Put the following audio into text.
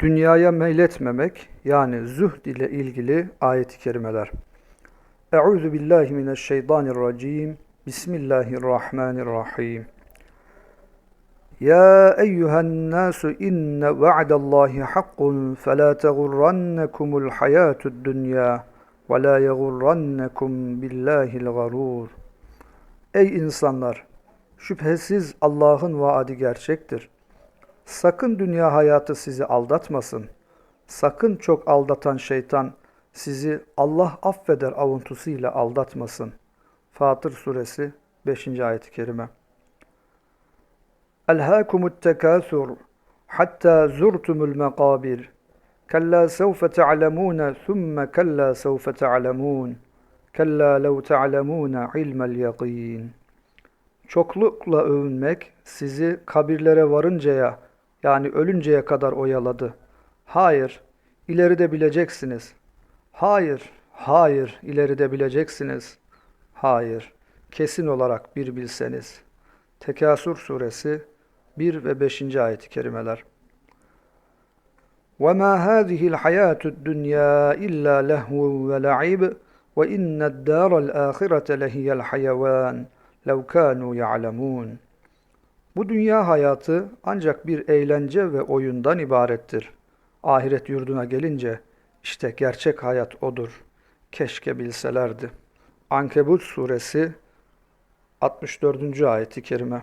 Dünyaya meyletmemek yani zuhd ile ilgili ayet-i kerimeler. Euzu billahi mineşşeytanirracim. Bismillahirrahmanirrahim. Ya eyyühen nasu inne va'dallahi hakkun felâ tegurrannekumul hayâtud dünya ve lâ yegurrannekum billâhil garûr. Ey insanlar! Şüphesiz Allah'ın vaadi gerçektir. Sakın dünya hayatı sizi aldatmasın. Sakın çok aldatan şeytan sizi Allah affeder avuntusuyla aldatmasın. Fatır suresi 5. ayet-i kerime. Elhâkumut tekâthur hattâ zurtumul mekâbir. Kella sevfe te'lemûne thumme kella sevfe te'lemûn. Kella lev te'lemûne ilmel yakîn. Çoklukla övünmek sizi kabirlere varıncaya yani ölünceye kadar oyaladı. Hayır, ileride bileceksiniz. Hayır, hayır, ileride bileceksiniz. Hayır, kesin olarak bir bilseniz. Tekasür suresi 1 ve 5. ayet-i kerimeler. وَمَا هَذِهِ الْحَيَاةُ الدُّنْيَا إِلَّا لَهْوٌ وَلَعِبٌ وَإِنَّ الدَّارَ الْآخِرَةَ لَهِيَ الْحَيَوَانُ لَوْ كَانُوا يَعْلَمُونَ bu dünya hayatı ancak bir eğlence ve oyundan ibarettir. Ahiret yurduna gelince işte gerçek hayat odur. Keşke bilselerdi. Ankebut suresi 64. ayeti kerime.